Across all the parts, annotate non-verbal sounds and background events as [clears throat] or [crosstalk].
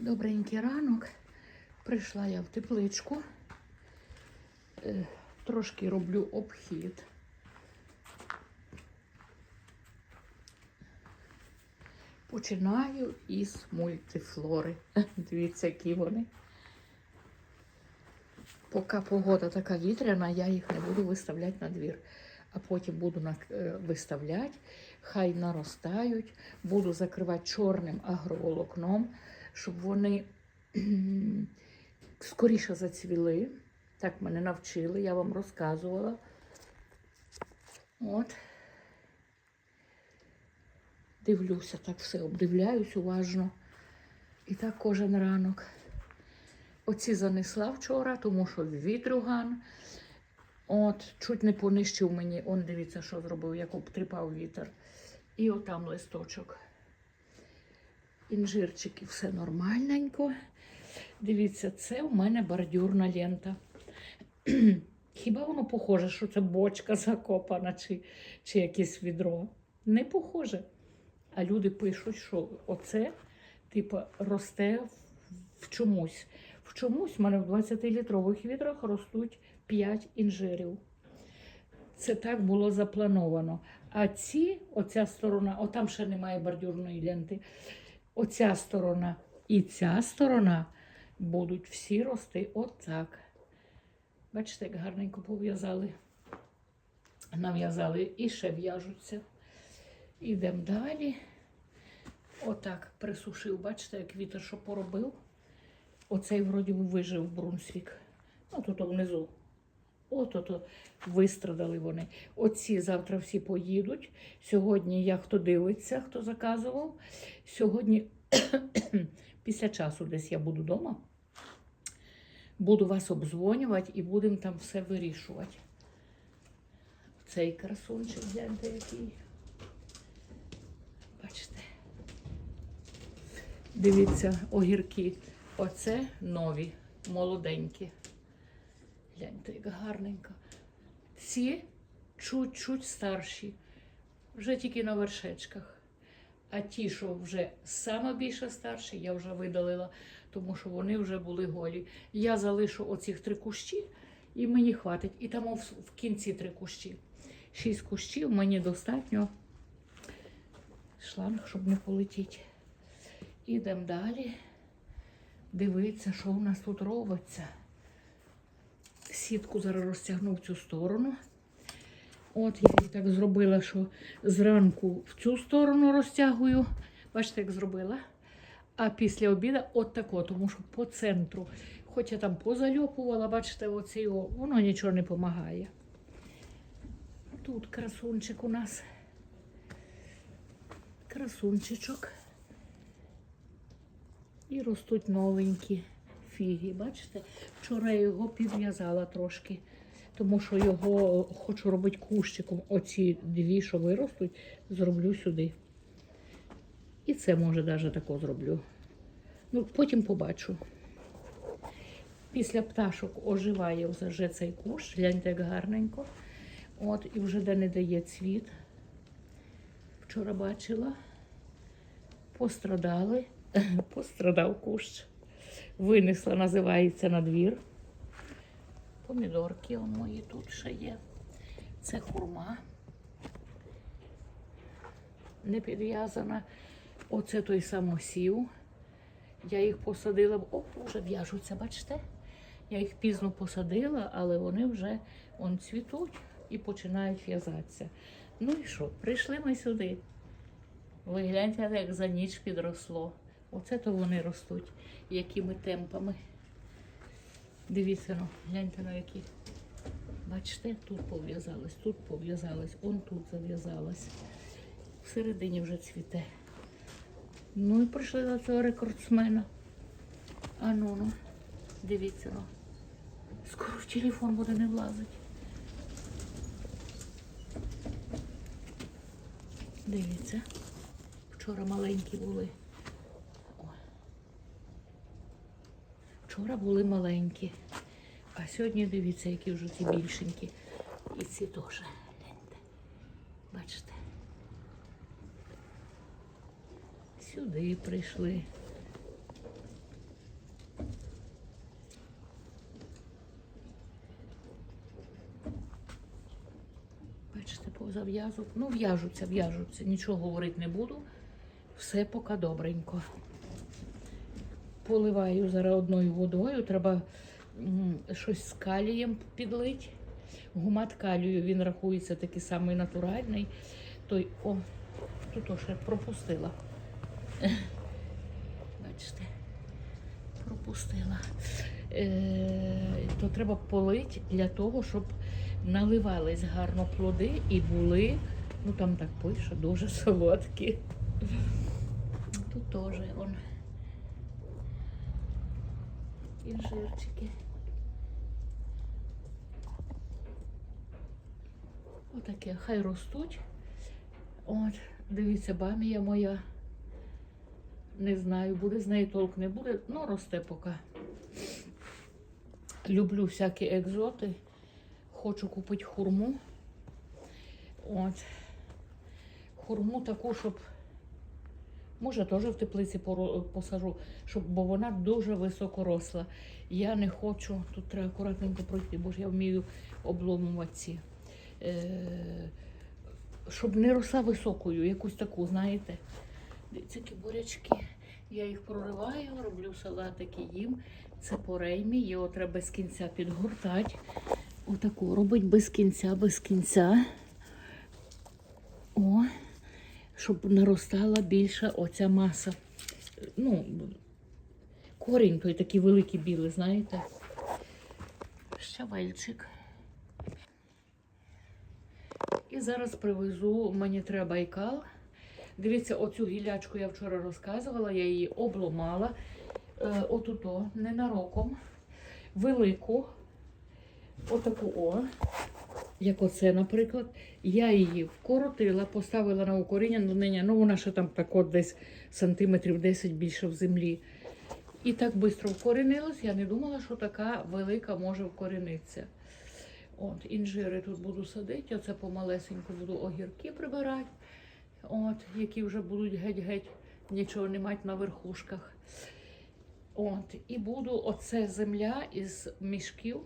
Добренький ранок. Прийшла я в тепличку. Е, Трошки роблю обхід. Починаю із мультифлори. [laughs] Дивіться, які вони. Поки погода така вітряна, я їх не буду виставляти на двір. А потім буду е, виставляти, хай наростають, буду закривати чорним агроволокном, щоб вони скоріше зацвіли. Так мене навчили, я вам розказувала. От. Дивлюся, так все обдивляюсь уважно. І так кожен ранок. Оці занесла вчора, тому що вітрюган. От, чуть не понищив мені. Он дивіться, що зробив, як обтріпав вітер. І отам листочок. Інжирчики, все нормальненько. Дивіться, це у мене бордюрна лента. [clears throat] Хіба воно похоже, що це бочка закопана чи, чи якесь відро? Не похоже. А люди пишуть, що оце, типу, росте в, чомусь. В чомусь в мене в 20-літрових відрах ростуть 5 інжирів. Це так було заплановано. А ці, оця сторона, отам ще немає бордюрної ленти. Оця сторона і ця сторона будуть всі рости отак. Бачите, як гарненько пов'язали. Нав'язали і ще в'яжуться. Ідемо далі. Отак присушив, бачите, як вітер що поробив. Оцей вроді вижив Брунсвік. Ну, тут внизу. От ото вистрадали вони. Оці завтра всі поїдуть. Сьогодні я хто дивиться, хто заказував. Сьогодні, [clears throat] після часу, десь я буду вдома. Буду вас обдзвонювати і будемо там все вирішувати. Цей красунчик, гляньте, який. Бачите. Дивіться, огірки. Оце нові, молоденькі. Гляньте, як гарненько. Ці чуть-чуть старші, вже тільки на вершечках. А ті, що вже саме більше старші, я вже видалила, тому що вони вже були голі. Я залишу оцих три кущі, і мені хватить. І там в, кінці три кущі. Шість кущів мені достатньо. Шланг, щоб не полетіти. Ідемо далі. Дивитися, що у нас тут робиться. Сітку зараз розтягну в цю сторону. От я її так зробила, що зранку в цю сторону розтягую. Бачите, як зробила. А після обіду от тако, тому що по центру. Хоч я там позальопувала, бачите, оце його, воно нічого не допомагає. Тут красунчик у нас. Красунчичок. І ростуть новенькі фіги. Бачите? Вчора я його підв'язала трошки, тому що його хочу робити кущиком. Оці дві, що виростуть, зроблю сюди. І це може навіть тако зроблю. Ну, потім побачу. Після пташок оживає вже цей кущ, гляньте, як гарненько. От, і вже де не дає цвіт. Вчора бачила. Пострадали. [laughs] Пострадав кущ. Винесла, називається на двір. Помідорки мої тут ще є. Це хурма. Не підв'язана. Оце той самосів. Я їх посадила. О, вже в'яжуться, бачите? Я їх пізно посадила, але вони вже он цвітуть і починають в'язатися. Ну і що? Прийшли ми сюди. Ви гляньте, як за ніч підросло. Оце то вони ростуть, якими темпами. Дивіться, ну, гляньте на які. Бачите, тут пов'язалось, тут пов'язалось, он тут зав'язалось. Всередині вже цвіте. Ну і прийшли до цього рекордсмена. А ну ну, дивіться, ну. Скоро в телефон буде не влазити. Дивіться. Вчора маленькі були. Вчора були маленькі, а сьогодні дивіться, які вже ці більшенькі. І ці теж. Гляньте. Бачите? Сюди прийшли. Бачите, повзав'язок. Ну, в'яжуться, в'яжуться. Нічого говорити не буду. Все поки добренько. Поливаю зараз одною водою. Треба щось з калієм підлити. Гумат калію, він рахується такий самий натуральний. Той, о, тут ще пропустила. [laughs] Бачите, пропустила. Е, то треба полити для того, щоб наливались гарно плоди і були, ну там так пише, дуже [laughs] солодкі. Тут теж он. Інжирчики. Отаке, хай ростуть. От, дивіться, бамія моя. Не знаю, буде з неї толк, не буде, ну росте поки. Люблю всякі екзоти. Хочу купити хурму. От. Хурму таку, щоб. Може, теж в теплиці посажу, щоб, бо вона дуже високо росла. Я не хочу, тут треба акуратненько пройти, бо ж я вмію обломувати ці. Е, щоб не росла високою, якусь таку, знаєте. Які бурячки. Я їх прориваю, роблю салатики їм. Це по реймі, його треба без кінця підгортати. Отаку робить без кінця, без кінця. О, щоб наростала більша оця маса. Ну, корінь той такий великий білий, знаєте. Щавельчик. І зараз привезу, мені треба байкал. Дивіться, оцю гілячку я вчора розказувала, я її обломала. Е, отуто, ненароком. Велику. Отаку о. Як оце, наприклад. Я її вкоротила, поставила на укорінення, ну вона ще там так от десь сантиметрів 10 більше в землі. І так швидко вкорінилась, я не думала, що така велика може вкорінитися. От, інжири тут буду садити, оце помалесенько буду огірки прибирати, от, які вже будуть геть-геть, нічого не мають на верхушках. От, і буду оце земля із мішків.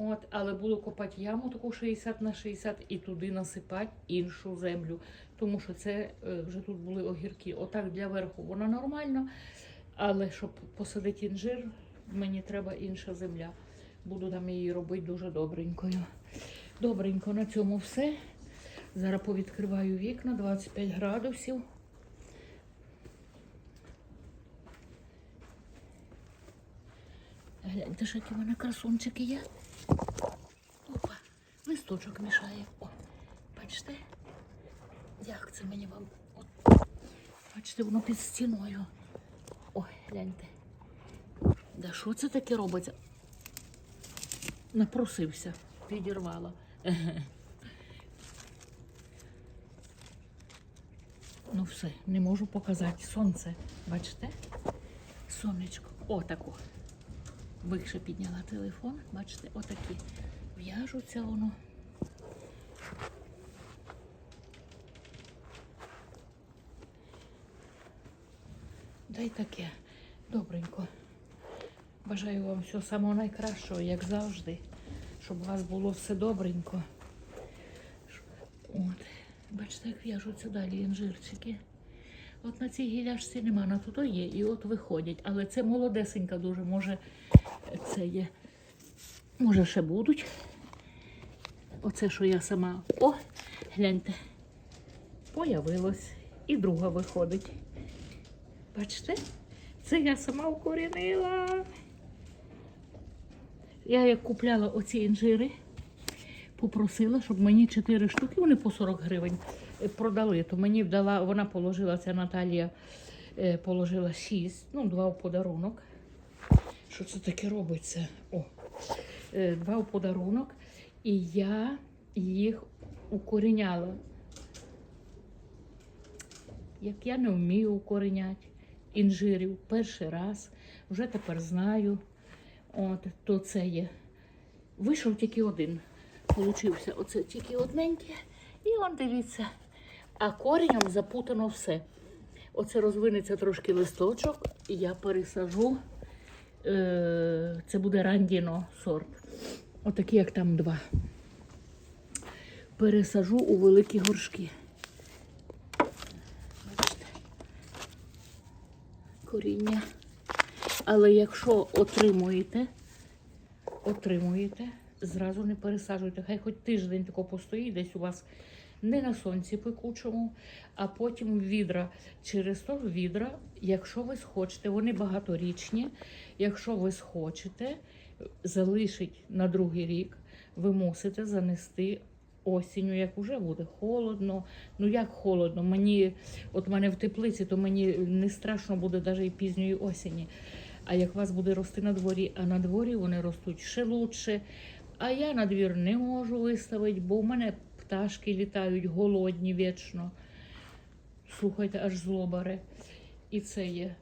От, але буду копати яму таку 60 на 60 і туди насипати іншу землю. Тому що це е, вже тут були огірки. Отак для верху воно нормально. Але щоб посадити інжир, мені треба інша земля. Буду там її робити дуже добренькою. Добренько, на цьому все. Зараз повідкриваю вікна 25 градусів. Гляньте, ж які в мене красунчики є. Опа, листочок мішає. О, бачите? Як це мені вам? От. Бачите, воно під стіною. Ой, гляньте. Да що це таке робиться? Напросився, підірвала. [laughs] Ну все, не можу показати. Сонце. Бачите? Сонечко. Отако. Вище підняла телефон. Бачите, отакі. В'яжуться воно. Дай таке. Добренько. Бажаю вам всього самого найкращого, як завжди. Щоб у вас було все добренько. От. Бачите, як в'яжуться далі інжирчики. От на цій гіляшці нема, на тут є, і от виходять. Але це молодесенька дуже, може це є. Може ще будуть. Оце, що я сама. О, гляньте. Появилось. І друга виходить. Бачите? Це я сама укорінила. Я як купляла оці інжири, попросила, щоб мені 4 штуки, вони по 40 гривень продали. То мені вдала, вона положила, ця Наталія е, положила 6, ну, два в подарунок. Що це таке робиться? О, е, два в подарунок. І я їх укоріняла. Як я не вмію укореняти інжирів перший раз, вже тепер знаю. От, то це є. Вийшов тільки один. Получився оце тільки одненьке. І он дивіться. А коренем запутано все. Оце розвинеться трошки листочок, і я пересажу. Е, це буде рандіно сорт. Отакі, як там два. пересажу у великі горшки. Бачите? Коріння. Але якщо отримуєте, отримуєте, зразу не пересаджуйте. Хай хоч тиждень тако постоїть десь у вас не на сонці пекучому, а потім відра. Через то відра, якщо ви схочете, вони багаторічні. Якщо ви схочете, залишить на другий рік, ви мусите занести осінню, як уже буде холодно. Ну як холодно? Мені, от мене в теплиці, то мені не страшно буде навіть і пізньої осені. А як у вас буде рости на дворі, а на дворі вони ростуть ще лучше. А я на двір не можу виставити, бо в мене пташки літають голодні вічно. Слухайте, аж злобаре. І це є.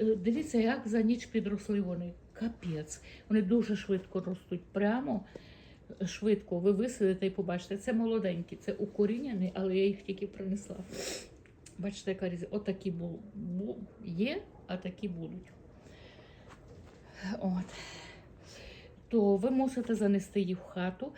Е, Дивіться, як за ніч підросли вони. Капець. Вони дуже швидко ростуть. Прямо швидко. Ви висадите і побачите. Це молоденькі, це укорінені, але я їх тільки принесла. Бачите, яка різниця. Отакі бу- є, а такі будуть. От. То ви мусите занести їх в хату.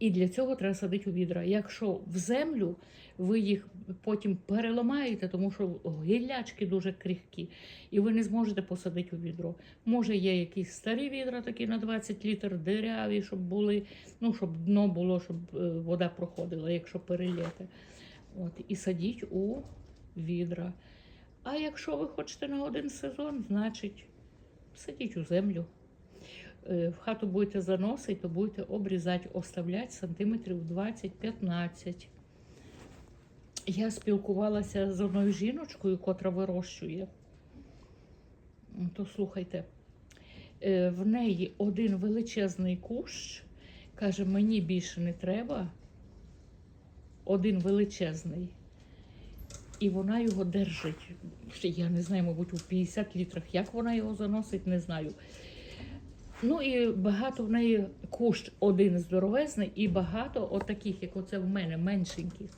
І для цього треба садити у відра. Якщо в землю, ви їх потім переламаєте, тому що гіллячки дуже крихкі, і ви не зможете посадити у відро. Може, є якісь старі відра, такі на 20 літр, диряві, щоб були, ну, щоб дно було, щоб е, вода проходила, якщо перельєте. От, і садіть у відра. А якщо ви хочете на один сезон, значить садіть у землю. Е, В хату будете заносити, то будете обрізати, оставляти сантиметрів 20-15. Я спілкувалася з одною жіночкою, котра вирощує. То слухайте, е, в неї один величезний кущ, каже, мені більше не треба. Один величезний. І вона його держить. Я не знаю, мабуть, у 50 літрах. Як вона його заносить, не знаю. Ну і багато в неї кущ один здоровезний, і багато отаких, як оце в мене, меншеньких.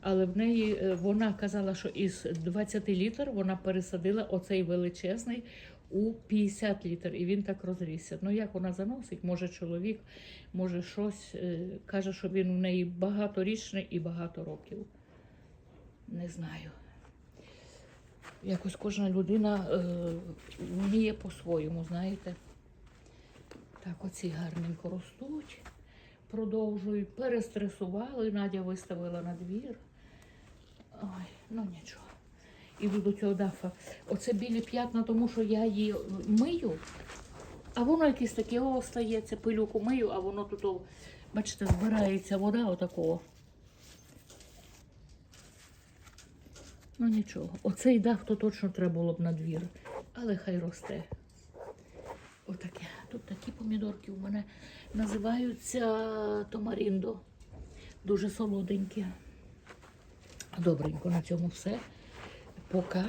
Але в неї е, вона казала, що із 20 літр вона пересадила оцей величезний у 50 літр, і він так розрісся. Ну як вона заносить? Може чоловік, може щось. е, Каже, що він у неї багаторічний і багато років. Не знаю. Якось кожна людина е, вміє по-своєму, знаєте. Так, оці гарненько ростуть, продовжують, перестресували, Надя виставила на двір. Ой, ну нічого. Іду до цього дафа. Оце білі п'ятна, тому що я її мию, а воно якесь таке о, стається, пилюку мию, а воно тут, бачите, збирається вода отакого. Ну нічого. Оцей дах то точно треба було б на двір, але хай росте. Отаке. Тут такі помідорки у мене називаються томаріндо. Дуже солоденькі. Добренько на цьому все. Поки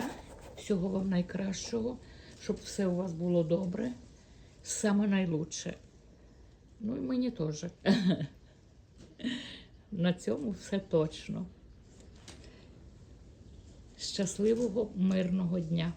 всього вам найкращого, щоб все у вас було добре. Саме найлучше. Ну і мені теж. [laughs] На цьому все точно. Щасливого, мирного дня!